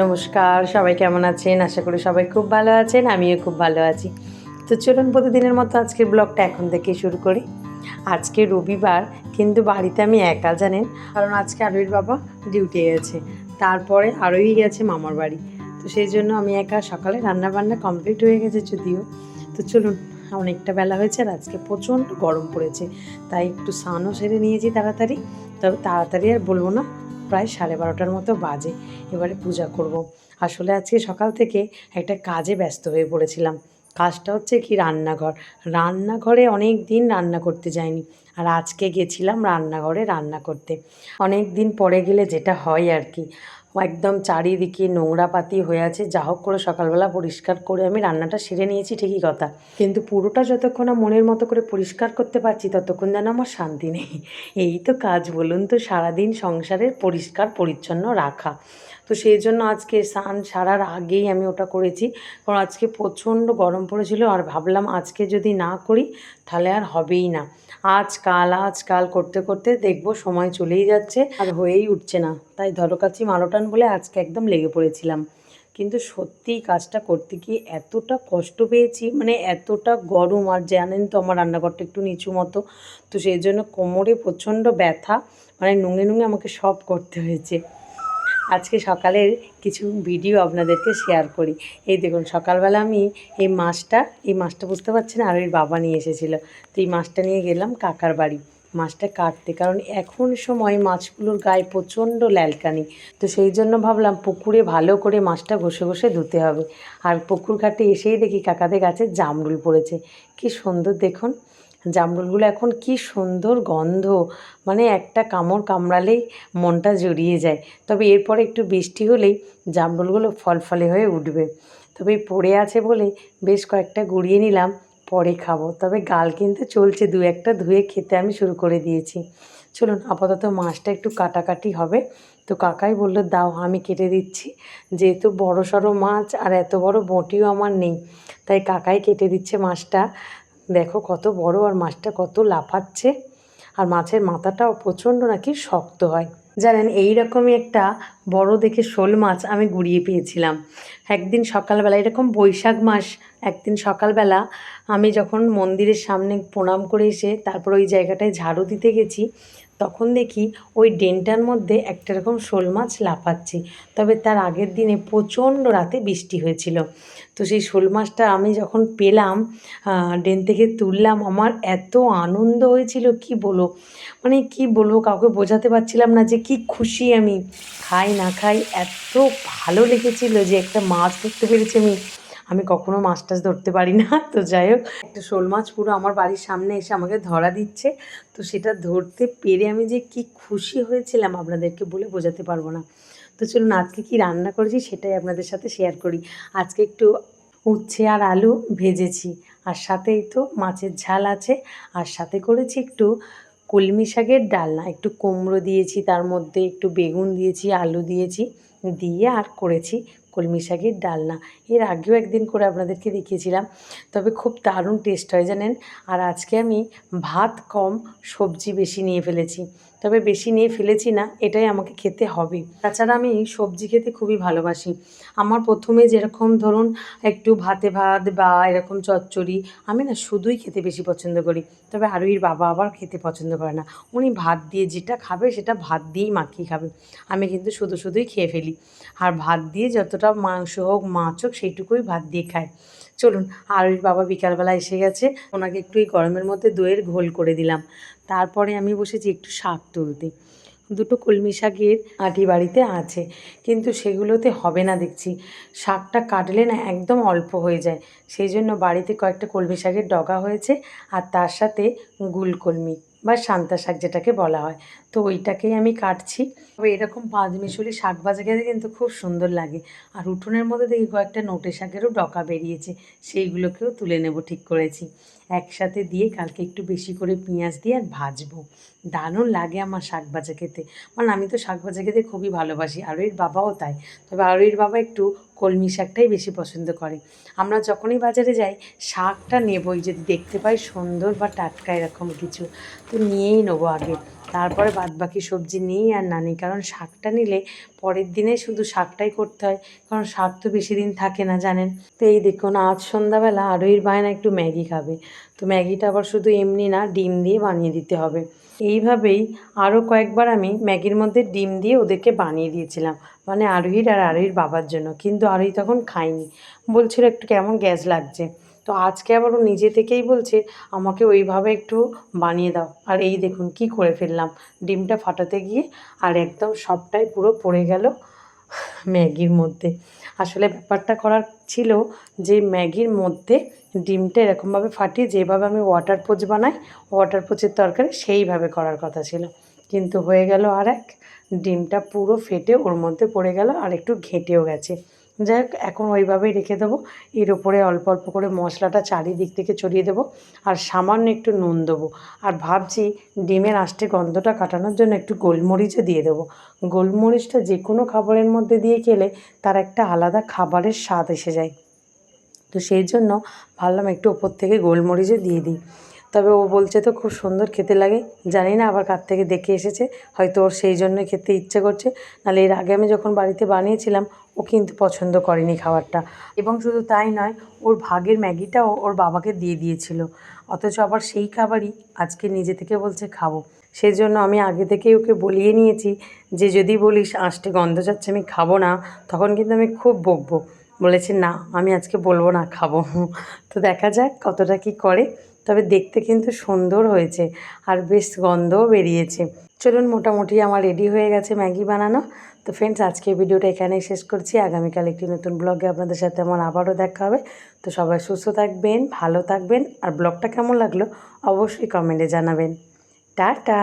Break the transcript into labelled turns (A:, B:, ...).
A: নমস্কার, সবাই কেমন আছেন? আশা করি সবাই খুব ভালো আছেন, আমিও খুব ভালো আছি। তো চলুন প্রতিদিনের মতো আজকের ব্লগটা এখন থেকে শুরু করি। আজকে রবিবার, কিন্তু বাড়িতে আমি একা, জানেন? কারণ আজকে আরোহীর বাবা ডিউটি গেছে, তারপরে আরোহী গেছে মামার বাড়ি। তো সেই জন্য আমি একা, সকালে রান্না বান্না কমপ্লিট হয়ে গেছে যদিও। তো চলুন, অনেকটা বেলা হয়েছে আর আজকে প্রচণ্ড গরম পড়েছে। তাই একটু স্নানও সেরে নিয়েছি তাড়াতাড়ি। তবে তাড়াতাড়ি আর বলব না প্রায় সাড়ে বারোটার মতো বাজে। এবারে পূজা করব। আসলে আজকে সকাল থেকে একটা কাজে ব্যস্ত হয়ে পড়েছিলাম। কাজটা হচ্ছে কি রান্নাঘর। রান্নাঘরে অনেক দিন রান্না করতে যাইনি। আর আজকে গেছিলাম রান্নাঘরে রান্না করতে। অনেক দিন পরে গেলে যেটা হয় আর কি। একদম চারিদিকে নোংরা পাতি হয়ে আছে। যা হোক করে সকালবেলা পরিষ্কার করে আমি রান্নাটা সেরে নিয়েছি, ঠিকই কথা। কিন্তু পুরোটা যতক্ষণ না মনের মতো করে পরিষ্কার করতে পারছি, ততক্ষণ যেন আমার শান্তি নেই। এই তো কাজ, বলুন তো, সারাদিন সংসারের পরিষ্কার পরিচ্ছন্ন রাখা। তো সেই জন্য আজকে স্নান সারার আগেই আমি ওটা করেছি। কারণ আজকে প্রচণ্ড গরম পড়েছিল আর ভাবলাম আজকে যদি না করি, তাহলে আর হবেই না। আজ কাল করতে করতে দেখব সময় চলেই যাচ্ছে আর হয়েই উঠছে না। তাই ধরকাছি মারোটান বলে আজকে একদম লেগে পড়েছিলাম। কিন্তু সত্যিই কাজটা করতে গিয়ে এতটা কষ্ট পেয়েছি মানে এতটা গরম আর জানেন তো আমার রান্নাঘরটা একটু নিচু মতো, তো সেই জন্য কোমরে প্রচণ্ড ব্যথা মানে নুঙে নুঙে আমাকে সব করতে হয়েছে। আজকে সকালের কিছু ভিডিও আপনাদেরকে শেয়ার করি। এই দেখুন, সকালবেলা আমি এই মাছটা এই মাছটা বুঝতে পারছেন, আর ওই বাবা নিয়ে এসেছিল। তো এই মাছটা নিয়ে গেলাম কাকার বাড়ি। মাছটা কাটতে, কারণ এখন সময় মাছগুলোর গায়ে প্রচণ্ড ল্যালকানি। তো সেই জন্য ভাবলাম পুকুরে ভালো করে মাছটা ঘষে ঘষে ধুতে হবে। আর পুকুর ঘাটে এসেই দেখি কাকাদের গাছে জামরুল পড়েছে। কি সুন্দর দেখুন। জামরুলগুলো এখন কি সুন্দর গন্ধ। মানে একটা কামড় কামড়ালেই মনটা জড়িয়ে যায়। তবে এরপরে একটু বৃষ্টি হলেই জামরুলগুলো ফল ফলে হয়ে উঠবে। তবে পড়ে আছে বলে বেশ কয়েকটা গুড়িয়ে নিলাম, পরে খাব। তবে গাল কিন্তু চলছে দু একটা ধুয়ে খেতে আমি শুরু করে দিয়েছি। চলুন, আপাতত মাছটা একটু কাটাকাটি হবে। তো কাকাই বলল, দাও, আমি কেটে দিচ্ছি। যেহেতু বড় সড়ো মাছ আর এত বড় বটিও আমার নেই। তাই কাকাই কেটে দিচ্ছে মাছটা। দেখো কত বড় আর মাছটা কত লাফাচ্ছে। আর মাছের মাথাটাও প্রচণ্ড নাকি শক্ত হয়। জানেন এই রকমই একটা বড় দেখে শোল মাছ আমি গুড়িয়ে পেয়েছিলাম। একদিন সকালবেলা, এরকম বৈশাখ মাস, একদিন সকালবেলা আমি যখন মন্দিরের সামনে প্রণাম করে এসে তারপর ওই জায়গাটায় ঝাড়ু দিতে গেছি তখন দেখি ওই ডেনটার মধ্যে একটা রকম শোল মাছ লাফাচ্ছে। তবে তার আগের দিনে প্রচণ্ড রাতে বৃষ্টি হয়েছিল। তো সেই শোল মাছটা আমি যখন পেলাম ডেন থেকে তুললাম, আমার এত আনন্দ হয়েছিল, কি বলো মানে কি বলব, কাউকে বোঝাতে পারছিলাম না যে কি খুশি আমি। খাই না খাই, এত ভালো লেগেছিল যে একটা মাছ ধরতে পেরেছি আমি। আমি কখনো মাছ টাছ ধরতে পারি না, তো যাই হোক। একটা শোল মাছ পুরো আমার বাড়ির সামনে এসে আমাকে ধরা দিচ্ছে, তো সেটা ধরতে পেরে আমি যে কি খুশি হয়েছিলাম আপনাদেরকে বলে বোঝাতে পারব না। তো চলুন, আজকে কি রান্না করেছি সেটাই আপনাদের সাথে শেয়ার করি। আজকে একটু উচ্ছে আর আলু ভেজেছি, আর সাথেই তো মাছের ঝাল আছে, আর সাথে করেছি একটু কলমি শাকের ডালনা। একটু কুমড়ো দিয়েছি, তার মধ্যে একটু বেগুন দিয়েছি, আলু দিয়েছি, দিয়ে আর করেছি কলমি শাকের ডালনা এর আগেও একদিন করে আপনাদেরকে দেখিয়েছিলাম, তবে খুব দারুণ টেস্ট হয় জানেন। আর আজকে আমি ভাত কম সবজি বেশি নিয়ে ফেলেছি। তবে বেশি নিয়ে ফেলেছি না, এটাই আমাকে খেতে হবে। তাছাড়া আমি সবজি খেতে খুবই ভালোবাসি। আমার প্রথমে যেরকম ধরুন একটু ভাতে ভাত বা এরকম চচ্চড়ি, আমি না শুধুই খেতে বেশি পছন্দ করি। তবে আরোহীর বাবা আবার খেতে পছন্দ করে না। উনি ভাত দিয়ে যেটা খাবে সেটা ভাত দিয়েই মাখিয়ে খাবে। আমি কিন্তু শুধু শুধুই খেয়ে ফেলি। আর ভাত দিয়ে যতটা মাংস হোক, মাছ হোক, সেইটুকুই ভাত দিয়ে খায় চলুন আরোহীর বাবা বিকালবেলা এসে গেছে, ওনাকে একটু এই গরমের মধ্যে দইয়ের ঘোল করে দিলাম। তারপরে আমি বসেছি একটু শাক তুলতে। দুটো কলমি শাকের আটি বাড়িতে আছে, কিন্তু সেগুলোতে হবে না দেখছি। শাকটা কাটলে না একদম অল্প হয়ে যায়। সেই জন্য বাড়িতে কয়েকটা কলমি শাকের ডগা হয়েছে, আর তার সাথে গুলকলমি বা সান্তা শাক যেটাকে বলা হয়। তো ওইটাকেই আমি কাটছি। তবে এরকম পাঁচ মিশরি শাক ভাজা খেতে কিন্তু খুব সুন্দর লাগে। আর উঠোনের মধ্যে দেখি কয়েকটা নোটে শাকেরও ডকা বেরিয়েছে, সেইগুলোকেও তুলে নেব ঠিক করেছি। একসাথে দিয়ে কালকে একটু বেশি করে পেঁয়াজ দিয়ে আর ভাজবো। দারুণ লাগে আমার শাক ভাজা খেতে। মানে আমি তো শাক ভাজা খেতে খুবই ভালোবাসি আরোহীর বাবাও তাই। তবে আরোহীর বাবা একটু কলমি শাকটাই বেশি পছন্দ করে। আমরা যখনই বাজারে যাই, শাকটা নেবই, যদি দেখতে পাই সুন্দর বা টাটকা এরকম কিছু, তো নিয়েই নেব আগে। তারপরে বাদ বাকি সবজি নিই আর না নিই। কারণ শাকটা নিলে পরের দিনে শুধু শাকটাই করতে হয়, কারণ শাক তো বেশি দিন থাকে না, জানেন? তো এই দেখুন, আজ সন্ধ্যাবেলা আরোহীর বায়না একটু ম্যাগি খাবে। তো ম্যাগিটা আবার শুধু এমনি না, ডিম দিয়ে বানিয়ে দিতে হবে। এইভাবেই আরও কয়েকবার আমি ম্যাগির মধ্যে ডিম দিয়ে ওদেরকে বানিয়ে দিয়েছিলাম মানে আরোহীর আর আরোহীর বাবার জন্য। কিন্তু আরোহী তখন খায়নি। বলছিল, একটু কেমন গ্যাস লাগছে? তো আজকে আবার ও নিজে থেকেই বলছে, আমাকে ওইভাবে একটু বানিয়ে দাও। আর এই দেখুন কি করে ফেললাম। ডিমটা ফাটাতে গিয়ে আর একদম সবটাই পুরো পড়ে গেল ম্যাগির মধ্যে। আসলে ব্যাপারটা করার ছিল যে ম্যাগির মধ্যে ডিমটা এরকমভাবে ফাটিয়ে যেভাবে আমি ওয়াটার পোচ বানাই ওয়াটার পোচের তরকারি সেইভাবে করার কথা ছিল। কিন্তু হয়ে গেল আর এক ডিমটা পুরো ফেটে ওর মধ্যে পড়ে গেল আর একটু ঘেঁটেও গেছে। যাই হোক এখন ওইভাবেই রেখে দেবো। এর উপরে অল্প অল্প করে মশলাটা চারিদিক থেকে ছড়িয়ে দেবো আর সামান্য একটু নুন দেবো। আর ভাবছি ডিমের আষ্টে গন্ধটা কাটানোর জন্য একটু গোলমরিচও দিয়ে দেবো। গোলমরিচটা যে কোনো খাবারের মধ্যে দিয়ে খেলে তার একটা আলাদা খাবারের স্বাদ এসে যায়। তো সেই জন্য ভাবলাম একটু ওপর থেকে গোলমরিচও দিয়ে দিই। তবে ও বলছে তো খুব সুন্দর খেতে লাগে। জানি না আবার কার থেকে দেখে এসেছে, হয়তো ওর সেই জন্য খেতে ইচ্ছে করছে। নাহলে এর আগে আমি যখন বাড়িতে বানিয়েছিলাম, ও কিন্তু পছন্দ করেনি খাবারটা। এবং শুধু তাই নয়, ওর ভাগের ম্যাগিটাও ওর বাবাকে দিয়ে দিয়েছিল। অথচ আবার সেই খাবারই আজকে নিজে থেকে বলছে খাব। সেই জন্য আমি আগে থেকেই ওকে বলিয়ে নিয়েছি যে, যদি বলিস আঁশটে গন্ধ যাচ্ছে, আমি খাব না। তখন কিন্তু আমি খুব বকবো। বলেছে, না, আমি আজকে বলব না, খাব। তো দেখা যাক কতটা কি করে। তবে দেখতে কিন্তু সুন্দর হয়েছে আর বেশ গন্ধও বেরিয়েছে। চলুন মোটামুটি আমার রেডি হয়ে গেছে ম্যাগি বানানো। তো ফ্রেন্ডস আজকে ভিডিওটা এখানেই শেষ করছি। আগামীকাল একটি নতুন ব্লগে আপনাদের সাথে আমার আবারও দেখা হবে। তো সবাই সুস্থ থাকবেন, ভালো থাকবেন আর ব্লগটা কেমন লাগল অবশ্যই কমেন্টে জানাবেন। টাটা!